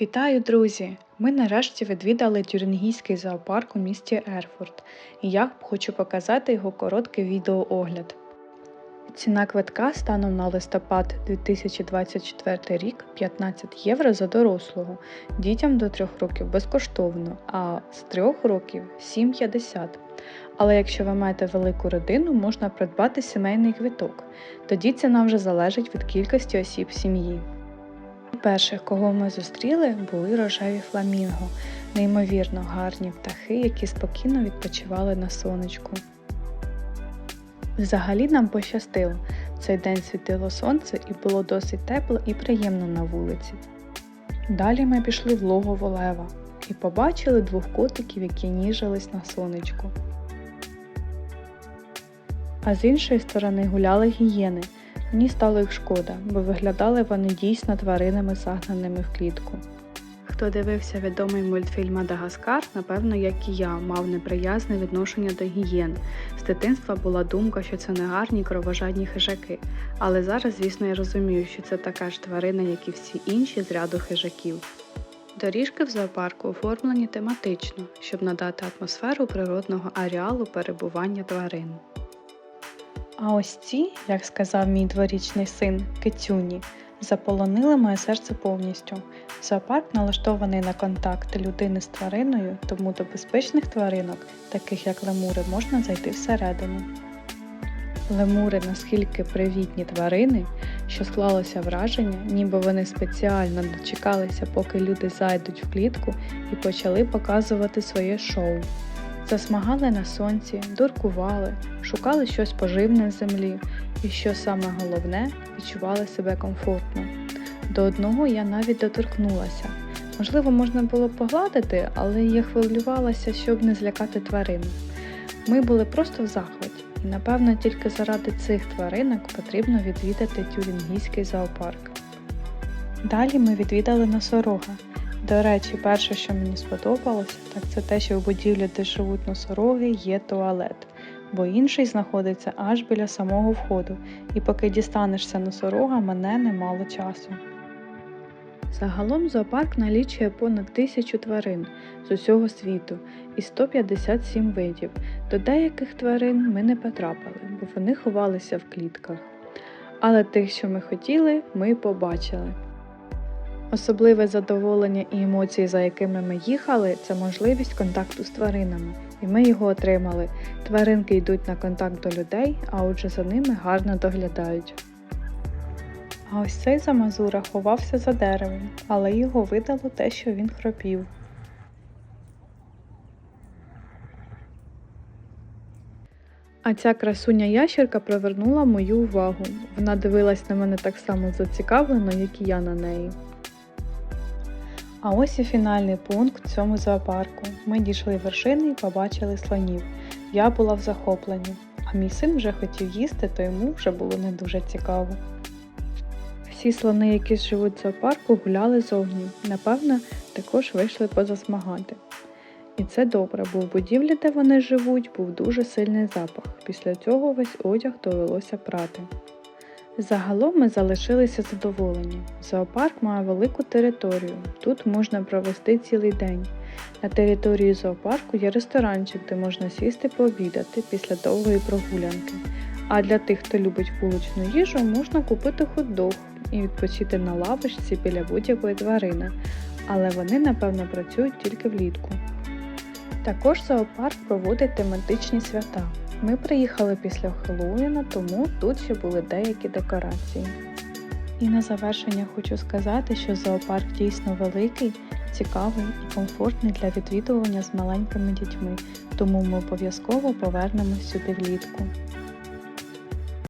Вітаю, друзі! Ми нарешті відвідали Тюрингійський зоопарк у місті Ерфурт, і я хочу показати його короткий відеоогляд. Ціна квитка станом на листопад 2024 рік 15 євро за дорослого, дітям до 3 років безкоштовно, а з 3 років 7,50. Але якщо ви маєте велику родину, можна придбати сімейний квиток. Тоді ціна вже залежить від кількості осіб сім'ї. Перших, кого ми зустріли, були рожеві фламінго, неймовірно гарні птахи, які спокійно відпочивали на сонечку. Взагалі нам пощастило. Цей день світило сонце і було досить тепло і приємно на вулиці. Далі ми пішли в логово лева і побачили двох котиків, які ніжились на сонечку. А з іншої сторони гуляли гієни. Мені стало їх шкода, бо виглядали вони дійсно тваринами, загнаними в клітку. Хто дивився відомий мультфільм Мадагаскар, напевно, як і я, мав неприязне відношення до гієн. З дитинства була думка, що це не гарні кровожадні хижаки. Але зараз, звісно, я розумію, що це така ж тварина, як і всі інші з ряду хижаків. Доріжки в зоопарку оформлені тематично, щоб надати атмосферу природного ареалу перебування тварин. А ось ці, як сказав мій дворічний син Китюні, заполонили моє серце повністю. Зоопарк налаштований на контакт людини з твариною, тому до безпечних тваринок, таких як лемури, можна зайти всередину. Лемури наскільки привітні тварини, що склалося враження, ніби вони спеціально дочекалися, поки люди зайдуть в клітку і почали показувати своє шоу. Засмагали на сонці, дуркували, шукали щось поживне з землі і, що саме головне, відчували себе комфортно. До одного я навіть доторкнулася. Можливо, можна було погладити, але я хвилювалася, щоб не злякати тварин. Ми були просто в захваті, і напевно тільки заради цих тваринок потрібно відвідати тюрінгійський зоопарк. Далі ми відвідали носорога. До речі, перше, що мені сподобалося, так це те, що в будівлі, де живуть носороги, є туалет, бо інший знаходиться аж біля самого входу, і поки дістанешся носорога, мене немало часу. Загалом зоопарк налічує понад тисячу тварин з усього світу і 157 видів. До деяких тварин ми не потрапили, бо вони ховалися в клітках. Але тих, що ми хотіли, ми побачили. Особливе задоволення і емоції, за якими ми їхали, це можливість контакту з тваринами, і ми його отримали. Тваринки йдуть на контакт до людей, а отже за ними гарно доглядають. А ось цей замазура ховався за деревом, але його видало те, що він хропів. А ця красуня ящерка привернула мою увагу. Вона дивилась на мене так само зацікавлено, як і я на неї. А ось і фінальний пункт цьому зоопарку. Ми дійшли вершини і побачили слонів. Я була в захопленні, а мій син вже хотів їсти, то йому вже було не дуже цікаво. Всі слони, які живуть в зоопарку, гуляли зовні. Напевно, також вийшли позасмагати. І це добре, бо в будівлі, де вони живуть, був дуже сильний запах. Після цього весь одяг довелося прати. Загалом ми залишилися задоволені. Зоопарк має велику територію. Тут можна провести цілий день. На території зоопарку є ресторанчик, де можна сісти пообідати після довгої прогулянки. А для тих, хто любить вуличну їжу, можна купити хот-дог і відпочити на лавочці біля будь-якої тварини. Але вони, напевно, працюють тільки влітку. Також зоопарк проводить тематичні свята. Ми приїхали після Хеллоуіна, тому тут ще були деякі декорації. І на завершення хочу сказати, що зоопарк дійсно великий, цікавий і комфортний для відвідування з маленькими дітьми, тому ми обов'язково повернемось сюди влітку.